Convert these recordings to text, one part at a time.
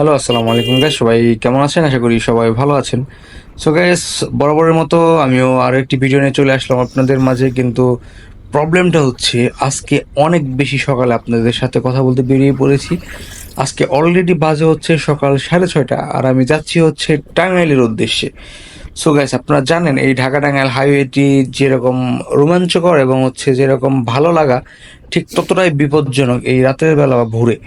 Hello আসসালামু আলাইকুম guys সবাই কেমন আছেন? আশা করি সবাই ভালো আছেন। সো গাইস বরাবরের মতো আমিও আরও একটি ভিডিও নিয়ে চলে আসলাম আপনাদের মাঝে, কিন্তু প্রবলেমটা হচ্ছে আজকে অনেক বেশি সকালে আপনাদের সাথে কথা বলতে বেরিয়ে পড়েছি। আজকে অলরেডি বাজে হচ্ছে সকাল সাড়ে ছয়টা, আর আমি যাচ্ছি হচ্ছে টাঙ্গাইলের উদ্দেশ্যে। সো গাইস আপনারা জানেন, এই ঢাকা টাঙ্গাইল হাইওয়েটি যেরকম রোমাঞ্চকর এবং হচ্ছে যেরকম ভালো লাগা, ঠিক ততটাই বিপজ্জনক এই রাতের বেলা বা ভোরে।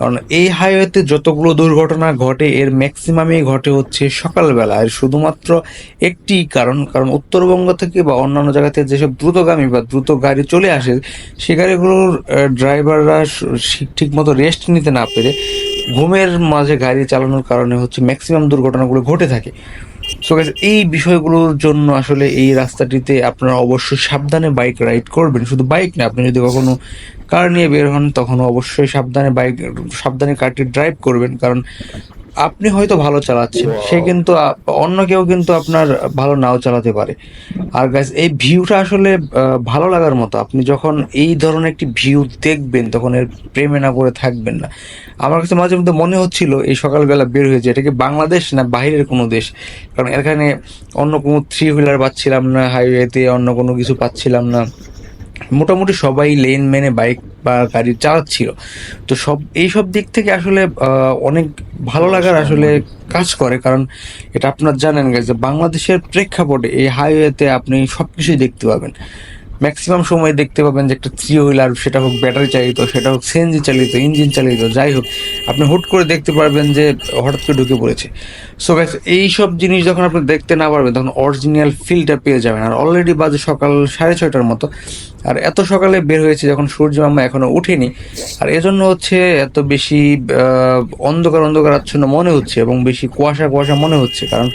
কারণ এই হাইওয়েতে যতগুলো দুর্ঘটনা ঘটে, এর ম্যাক্সিমামই ঘটে হচ্ছে সকালবেলা। আর শুধুমাত্র একটি কারণ কারণ উত্তরবঙ্গ থেকে বা অন্যান্য জায়গা থেকে যেসব দ্রুতগামী বা দ্রুত গাড়ি চলে আসে, সে গাড়িগুলোর ড্রাইভাররা ঠিক মতো রেস্ট নিতে না পেরে ঘুমের মাঝে গাড়ি চালানোর কারণে হচ্ছে ম্যাক্সিমাম দুর্ঘটনাগুলো ঘটে থাকে। সো গাইস এই বিষয়গুলোর জন্য আসলে এই রাস্তাটিতে আপনারা অবশ্যই সাবধানে বাইক রাইড করবেন। শুধু বাইক না, আপনি যদি কখনো কার নিয়ে বের হন তখন অবশ্যই সাবধানে বাইক সাবধানে কারটি ড্রাইভ করবেন কারণ আপনি হয়তো ভালো চালাচ্ছেন সে কিন্তু অন্য কেউ কিন্তু আপনার ভালো নাও চালাতে পারে। আর গাইস এই ভিউটা আসলে ভালো লাগার মতো। আপনি যখন এই ধরনের একটি ভিউ দেখবেন তখন এর প্রেমে না করে থাকবেন না। আমার কাছে মাঝে মধ্যে মনে হচ্ছিল এই সকালবেলা বের হয়েছে এটা কি বাংলাদেশ না বাইরের কোনো দেশ? কারণ এখানে অন্য কোনো থ্রি হুইলার পাচ্ছিলাম না হাইওয়েতে অন্য কোনো কিছু পাচ্ছিলাম না। মোটামুটি সবাই লেন মেনে বাইক বা গাড়ি চালাচ্ছিল। তো সব এই সব দিক থেকে আসলে অনেক ভালো লাগার আসলে কাজ করে কারণ এটা আপনার জানেন যে বাংলাদেশের প্রেক্ষাপটে এই হাইওয়েতে আপনি সব কিছুই দেখতে পাবেন। ম্যাক্সিমাম সময় দেখতে পাবেন যে একটা থ্রি হুইলার সেটা হোক ব্যাটারি চালিত সেটা হোক সিএনজি চালিত ইঞ্জিন চালিত যাই হোক। আপনি হুট করে দেখতে পারবেন যে হঠাৎ করে ঢুকে পড়েছে। সো গাইস এই সব জিনিস যখন আপনি দেখতে না পারবেন তখন অরিজিনাল ফিলটা পেয়ে যাবেন। আর অলরেডি বাজে সকাল সাড়ে ছয়টার মতো। আর এত সকালে বের হয়েছে যখন সূর্য মামা এখনও উঠেনি, আর এজন্য হচ্ছে এত বেশি অন্ধকার অন্ধকার আচ্ছন্ন মনে হচ্ছে এবং বেশি কুয়াশা কুয়াশা মনে হচ্ছে। কারণ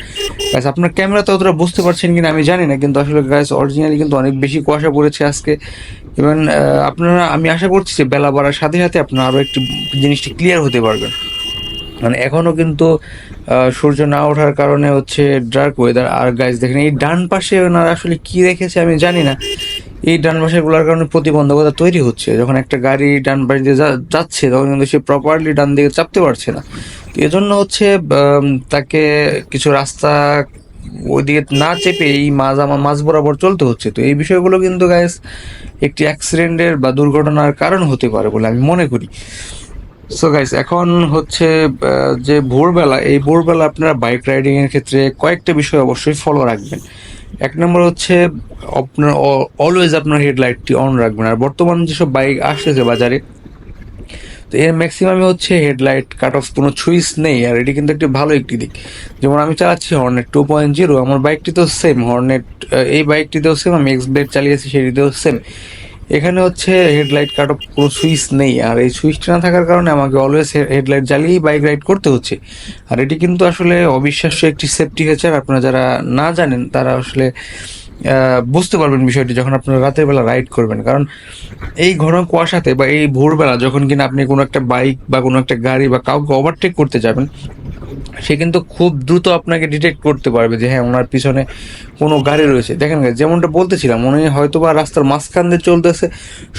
গাছ আপনার ক্যামেরাতে অতটা বুঝতে পারছেন কিনা আমি জানি না, কিন্তু আসলে গাছ অরিজিনালি কিন্তু অনেক বেশি কুয়াশা পড়েছে আজকে। ইভেন আপনারা, আমি আশা করছি যে বেলা বাড়ার সাথে সাথে আপনারা আরও একটু জিনিসটি ক্লিয়ার হতে পারবেন। মানে এখনও কিন্তু সূর্য না ওঠার কারণে হচ্ছে ডার্ক ওয়েদার আর গাইজ দেখেন এই ডান পাশে ওনারা আসলে কি রেখেছে আমি জানি না। এই ডান পাশেগুলোর কারণে প্রতিবন্ধকতা তৈরি হচ্ছে। যখন একটা গাড়ি ডান পাশে দিয়ে যাচ্ছে, তখন কিন্তু সে প্রপারলি ডান দিকে চাপতে পারছে না। এজন্য হচ্ছে তাকে কিছু রাস্তা ওইদিকে না চেপে এই মাঝ আমার মাঝ বরাবর চলতে হচ্ছে। তো এই বিষয়গুলো কিন্তু গাইজ একটি অ্যাক্সিডেন্টের বা দুর্ঘটনার কারণ হতে পারে বলে আমি মনে করি। সো গাইস এখন হচ্ছে যে ভোরবেলা, এই ভোরবেলা আপনারা বাইক রাইডিংয়ের ক্ষেত্রে কয়েকটা বিষয় অবশ্যই ফলো রাখবেন। এক নম্বর হচ্ছে আপনার অলওয়েজ আপনার হেডলাইটটি অন রাখবেন। আর বর্তমান যেসব বাইক আসতেছে বাজারে, তো এর ম্যাক্সিমামে হচ্ছে হেডলাইট কাট অফ কোনো সুইচ নেই। আর এটি কিন্তু একটি ভালো একটি দিক। যেমন আমি চালাচ্ছি হর্নেট টু পয়েন্ট জিরো আমার বাইকটি তো সেম হর্নেট এই বাইকটিতেও সেম আমি এক্স ব্লেড চালিয়েছি, সেটিতেও সেম এখানে হচ্ছে হেডলাইট কাট অফ কোনো সুইচ নেই, আর এই সুইচটা না থাকার কারণে আমাকে অলওয়েজ হেডলাইট জ্বালিয়েই বাইক রাইড করতে হচ্ছে। আর এটি কিন্তু আসলে অবিশ্বাস্য একটি সেফটি ফিচার আপনারা যারা না জানেন তারা আসলে বুঝতে পারবেন বিষয়টি যখন আপনারা রাতের বেলা রাইড করবেন। কারণ এই ঘন কুয়াশাতে বা এই ভোরবেলা যখন কিনা আপনি কোনো একটা বাইক বা কোনো একটা গাড়ি বা কাউকে ওভারটেক করতে যাবেন সে কিন্তু খুব দ্রুত আপনাকে ডিটেক্ট করতে পারবে যে হ্যাঁ ওনার পিছনে কোনো গাড়ি রয়েছে। দেখেন যেমনটা বলতেছিলাম, উনি হয়তো বা রাস্তার মাঝখান দিয়ে চলতেছে,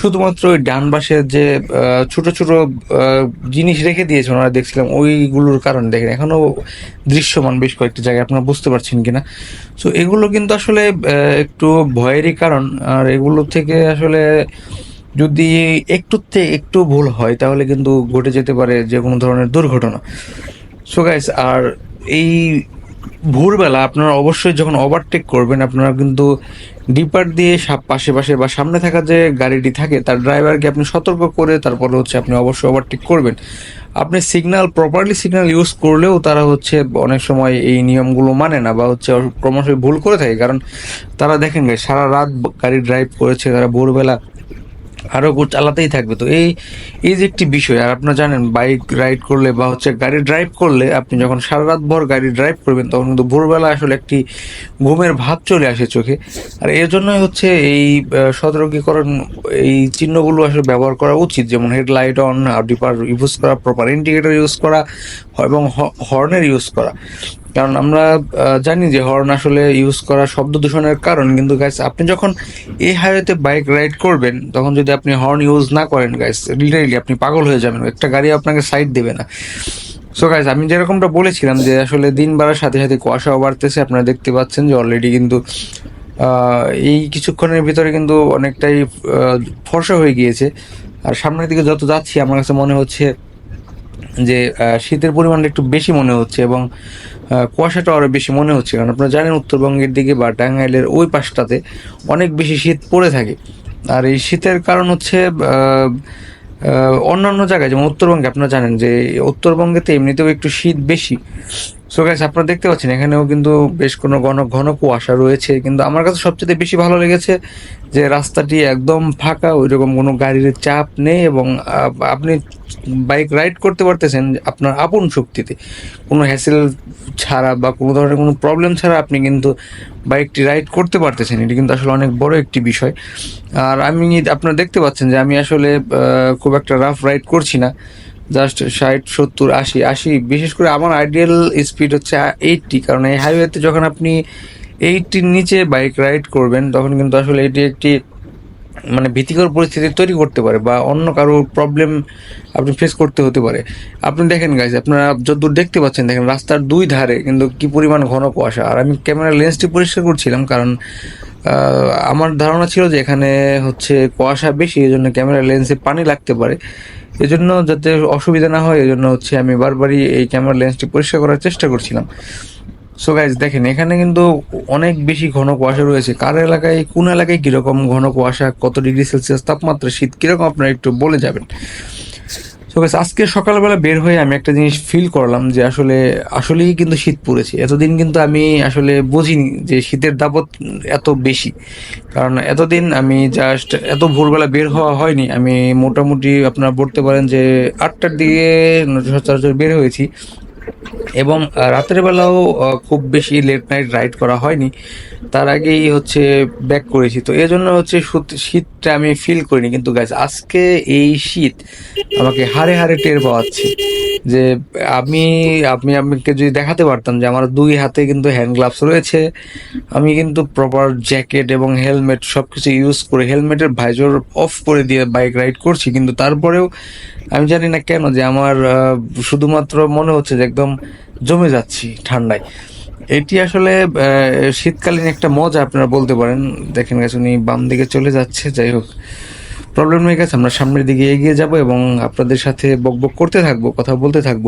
শুধুমাত্র ওই ডান পাশের যে ছোট ছোট জিনিস রেখে দিয়েছে ওনারা দেখছিলাম, ওইগুলোর কারণে। দেখেন এখনও দৃশ্যমান বেশ কয়েকটি জায়গায়, আপনারা বুঝতে পারছেন কিনা। সো এগুলো কিন্তু আসলে একটু ভয়েরই কারণ। আর এগুলো থেকে আসলে যদি একটু থেকে একটু ভুল হয়, তাহলে কিন্তু ঘটে যেতে পারে যে কোনো ধরনের দুর্ঘটনা। সো গাইস আর এই ভোরবেলা আপনারা অবশ্যই যখন ওভারটেক করবেন, আপনারা কিন্তু ডিপার দিয়ে পাশে পাশে বা সামনে থাকা যে গাড়িটি থাকে, তার ড্রাইভারকে আপনি সতর্ক করে তারপরে হচ্ছে আপনি অবশ্যই ওভারটেক করবেন। আপনি সিগনাল প্রপারলি সিগনাল ইউজ করলেও তারা হচ্ছে অনেক সময় এই নিয়মগুলো মানে না বা হচ্ছে ক্রমশই ভুল করে থাকে। কারণ তারা দেখেন সারা রাত গাড়ি ড্রাইভ করেছে, তারা ভোরবেলা আরও চালাতেই থাকবে। তো এই এই যে একটি বিষয়, আর আপনারা জানেন বাইক রাইড করলে বা হচ্ছে গাড়ি ড্রাইভ করলে আপনি যখন সারা রাত ভর গাড়ি ড্রাইভ করবেন, তখন কিন্তু ভোরবেলা আসলে একটি ঘুমের ভাব চলে আসে চোখে। আর এর জন্যই হচ্ছে এই সতর্কীকরণ, এই চিহ্নগুলো আসলে ব্যবহার করা উচিত। যেমন হেডলাইট অন ডিপার ইউজ করা প্রপার ইন্ডিকেটর ইউজ করা, এবং হর্নের ইউজ করা। কারণ আমরা জানি যে হর্ন আসলে ইউজ করা শব্দ দূষণের কারণ, কিন্তু গাইস আপনি যখন এই হাইওয়েতে বাইক রাইড করবেন, তখন যদি আপনি হর্ন ইউজ না করেন গাইস লিটারেলি আপনি পাগল হয়ে যাবেন, একটা গাড়ি আপনাকে সাইড দেবে না। সো গাইজ আমি যেরকমটা বলেছিলাম যে আসলে দিন বাড়ার সাথে সাথে কুয়াশাও বাড়তেছে, আপনারা দেখতে পাচ্ছেন যে অলরেডি কিন্তু এই কিছুক্ষণের ভিতরে কিন্তু অনেকটাই ফর্সা হয়ে গিয়েছে। আর সামনের দিকে যত যাচ্ছি, আমার কাছে মনে হচ্ছে যে শীতের পরিমাণটা একটু বেশি মনে হচ্ছে এবং কুয়াশাটা আরও বেশি মনে হচ্ছে, কারণ আপনারা জানেন উত্তরবঙ্গের দিকে বা টাঙ্গাইলের ওই পাশটাতে অনেক বেশি শীত পড়ে থাকে। আর এই শীতের কারণ হচ্ছে অন্যান্য জায়গায়, যেমন উত্তরবঙ্গে, আপনারা জানেন যে উত্তরবঙ্গেতে এমনিতেও একটু শীত বেশি। সো গাইস আপনারা দেখতে পাচ্ছেন, এখানেও কিন্তু বেশ কোনো ঘন ঘন কুয়াশা রয়েছে, কিন্তু আমার কাছে সবচেয়ে বেশি ভালো লেগেছে যে রাস্তাটি একদম ফাঁকা, ওইরকম কোনো গাড়ির চাপ নেই এবং আপনি বাইক রাইড করতে পারতেছেন আপনার আপন শক্তিতে। কোনো হ্যাসেল ছাড়া বা কোনো ধরনের কোনো প্রবলেম ছাড়া আপনি কিন্তু বাইকটি রাইড করতে পারতেছেন। এটি কিন্তু আসলে অনেক বড় একটি বিষয়। আর আমি, আপনারা দেখতে পাচ্ছেন যে আমি আসলে খুব একটা রাফ রাইড করছি না। জাস্ট ষাট, সত্তর, আশি আশি। বিশেষ করে আমার আইডিয়াল স্পিড হচ্ছে এইটটি কারণ এই হাইওয়েতে যখন আপনি এইটটির নিচে বাইক রাইড করবেন, তখন কিন্তু আসলে এটি একটি মানে ভীতিকর পরিস্থিতি তৈরি করতে পারে বা অন্য কারও প্রবলেম আপনি ফেস করতে হতে পারে। আপনি দেখেন গাইজ আপনারা যতদূর দেখতে পাচ্ছেন, দেখেন রাস্তার দুই ধারে কিন্তু কি পরিমাণ ঘন কুয়াশা। আর আমি ক্যামেরার লেন্সটি পরিষ্কার করছিলাম কারণ আমার ধারণা ছিল যে এখানে হচ্ছে কুয়াশা বেশি, এই জন্য ক্যামেরার লেন্সে পানি লাগতে পারে। এজন্য যাতে অসুবিধা না হয় এজন্য হচ্ছে আমি বারবারই এই ক্যামেরা লেন্সটি পরিষ্কার করার চেষ্টা করছিলাম। সো গাইজ দেখেন, এখানে কিন্তু অনেক বেশি ঘন কুয়াশা রয়েছে। কার এলাকায়, কোন এলাকায় কীরকম ঘন কুয়াশা, কত ডিগ্রি সেলসিয়াস তাপমাত্রা, শীত কীরকম, আপনারা একটু বলে যাবেন। গাইজ আজকে সকালবেলা বের হয়ে আমি একটা জিনিস ফিল করলাম যে আসলে, আসলেই কিন্তু শীত পড়েছে। এতদিন কিন্তু আমি আসলে বুঝিনি যে শীতের দাবত এত বেশি। কারণ এতদিন আমি জাস্ট এত ভোরবেলা বের হওয়া হয়নি, আমি মোটামুটি আপনারা বলতে পারেন যে আটটার দিকে সচরাচর বের হয়েছি। এবং রাতের বেলাও খুব বেশি লেট নাইট রাইড করা হয়নি। তার আগেই হচ্ছে ব্যাক করেছি। তো এই জন্য হচ্ছে শীতটা আমি ফিল করিনি। কিন্তু গাইজ আজকে এই শীত আমাকে হাড়ে হাড়ে টের পাওয়াচ্ছে যে আমি আপনি আপনাকে যদি দেখাতে পারতাম যে আমার দুই হাতে কিন্তু হ্যান্ড গ্লাভস রয়েছে, আমি কিন্তু প্রপার জ্যাকেট এবং হেলমেট সব কিছু ইউজ করে হেলমেটের ভাইজর অফ করে দিয়ে বাইক রাইড করছি। কিন্তু তারপরেও আমি জানি না কেন যে আমার শুধুমাত্র মনে হচ্ছে যে একদম জমে যাচ্ছি ঠান্ডায়। এটি আসলে শীতকালীন একটা মজা, আপনারা বলতে পারেন। দেখেন গেছে উনি বাম দিকে চলে যাচ্ছে, যাই হোক। প্রবলেম হয়ে গেছে, আমরা সামনের দিকে এগিয়ে যাব এবং আপনাদের সাথে বকবক করতে থাকব, কথা বলতে থাকব।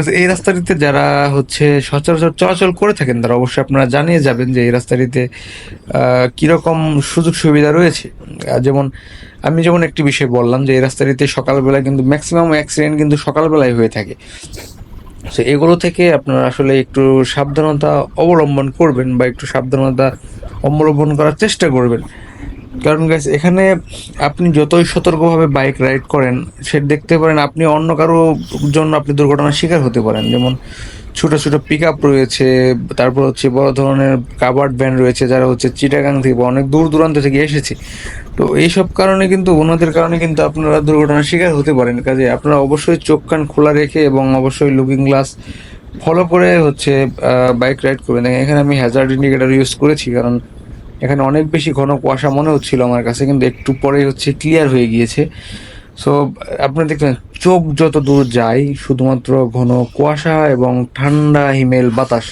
আছে এই রাস্তাটিতে যারা হচ্ছে সচরাচর চলাচল করে থাকেন, তারা অবশ্যই আপনারা জানিয়ে যাবেন যে এই রাস্তাটিতে কীরকম সুযোগ সুবিধা রয়েছে। যেমন আমি যেমন একটি বিষয় বললাম যে এই রাস্তাটিতে সকালবেলা কিন্তু ম্যাক্সিমাম অ্যাক্সিডেন্ট কিন্তু সকালবেলায় হয়ে থাকে। তো এগুলো থেকে আপনারা আসলে একটু সাবধানতা অবলম্বন করবেন বা একটু সাবধানতা অবলম্বন করার চেষ্টা করবেন। কারণ গাইস এখানে আপনি যতই সতর্কভাবে বাইক রাইড করেন, সে দেখতে পারেন আপনি অন্য কারও জন্য আপনি দুর্ঘটনার শিকার হতে পারেন। যেমন ছোট ছোট পিক আপ রয়েছে, তারপর হচ্ছে বড় ধরনের কাবার্ড ভ্যান রয়েছে, যারা হচ্ছে চিটাগাং থেকে বা অনেক দূর দূরান্ত থেকে এসেছে। তো এইসব কারণে কিন্তু, ওনাদের কারণে কিন্তু আপনারা দুর্ঘটনার শিকার হতে পারেন। কাজে আপনারা অবশ্যই চোখ, কান খোলা রেখে এবং অবশ্যই লুকিং গ্লাস ফলো করে হচ্ছে বাইক রাইড দেখেন, এখানে আমি হ্যাজার্ড ইন্ডিকেটর ইউজ করেছি, কারণ এখানে অনেক বেশি ঘন কুয়াশা মনে হচ্ছিল আমার কাছে, কিন্তু একটু পরেই হচ্ছে ক্লিয়ার হয়ে গিয়েছে। সো আপনি দেখবেন চোখ যত দূর যায়, শুধুমাত্র ঘন কুয়াশা এবং ঠান্ডা হিমেল বাতাস,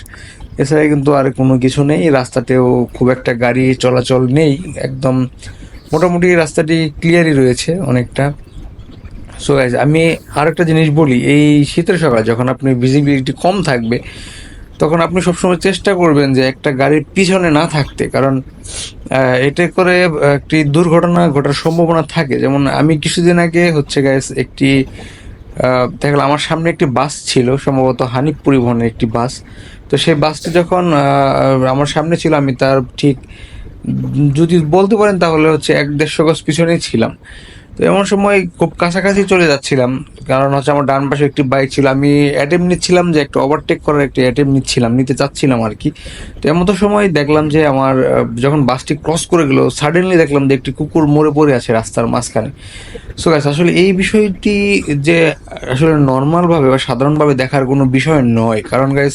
এছাড়া কিন্তু আর কোনো কিছু নেই। রাস্তাতেও খুব একটা গাড়ি চলাচল নেই, একদম মোটামুটি রাস্তাটি ক্লিয়ারই রয়েছে অনেকটা। সো গাইজ আমি আরেকটা জিনিস বলি, এই শীতের সকালে যখন আপনি ভিজিবিলিটি কম থাকবে তখন আপনি সবসময় চেষ্টা করবেন যে একটা গাড়ির পিছনে না থাকতে। কারণ এতে করে একটি দুর্ঘটনা ঘটার সম্ভাবনা থাকে। যেমন আমি কিছুদিন আগে হচ্ছে গাইস একটি দেখলাম আমার সামনে একটি বাস ছিল, সম্ভবত হানিফ পরিবহনের একটি বাস। তো সেই বাসটি যখন আমার সামনে ছিল, আমি তার ঠিক যদি বলতে পারেন তাহলে হচ্ছে এক দেড়শো গজ পিছনেই ছিলাম। তো এমন সময় খুব কাছাকাছি চলে যাচ্ছিলাম। কারণ হচ্ছে আমার ডান পাশে একটি বাইক ছিল। আমি অ্যাটেম্প নিচ্ছিলাম যে একটু ওভারটেক করার একটি অ্যাটেম্প নিচ্ছিলাম, নিতে চাচ্ছিলাম আর কি। তো এমন তো সময় দেখলাম যে আমার যখন বাসটি ক্রস করে গেল সাডেনলি দেখলাম যে একটি কুকুর মরে পড়ে আছে রাস্তার মাঝখানে। সো গাইস আসলে এই বিষয়টি যে আসলে নর্মালভাবে বা সাধারণভাবে দেখার কোনো বিষয় নয়। কারণ গাইস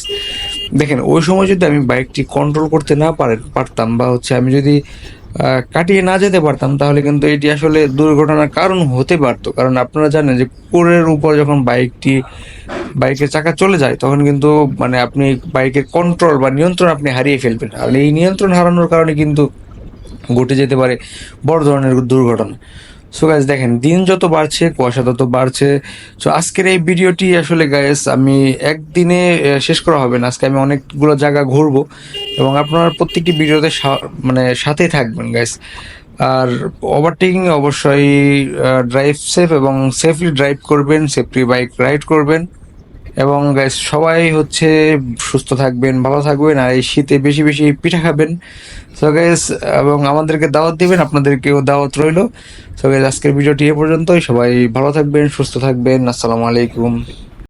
দেখেন, ওই সময় যদি আমি বাইকটি কন্ট্রোল করতে না পারে, পারতাম বা হচ্ছে আমি যদি কাটিয়ে না যেতে পারতাম, তাহলে কিন্তু এটি আসলে দুর্ঘটনার কারণ হতে পারতো। কারণ আপনারা জানেন যে কুকুরের উপর যখন বাইকটি বাইকের চাকা চলে যায়, তখন কিন্তু মানে আপনি বাইকের কন্ট্রোল বা নিয়ন্ত্রণ আপনি হারিয়ে ফেলবেন। আর এই নিয়ন্ত্রণ হারানোর কারণে কিন্তু ঘটে যেতে পারে বড় ধরনের দুর্ঘটনা। সো গাইজ দেখেন, দিন যত বাড়ছে, কুয়াশা তত বাড়ছে। সো আজকের এই ভিডিওটি আসলে গাইজ আমি একদিনে শেষ করা হবে না। আজকে আমি অনেকগুলো জায়গা ঘুরবো এবং আপনার প্রত্যেকটি ভিডিওতে মানে সাথে থাকবেন গাইজ আর ওভারটেকিং অবশ্যই ড্রাইভ সেফ এবং সেফলি ড্রাইভ করবেন সেফলি বাইক রাইড করবেন। এবং গাইস সবাই হচ্ছে সুস্থ থাকবেন, ভালো থাকবেন, আর এই শীতে বেশি বেশি পিঠা খাবেন। সো গাইস এবং আমাদেরকে দাওয়াত দিবেন, আপনাদেরকেও দাওয়াত রইল। সো গ্যাস আজকের ভিডিওটি এ পর্যন্তই। সবাই ভালো থাকবেন, সুস্থ থাকবেন। আসসালামু আলাইকুম।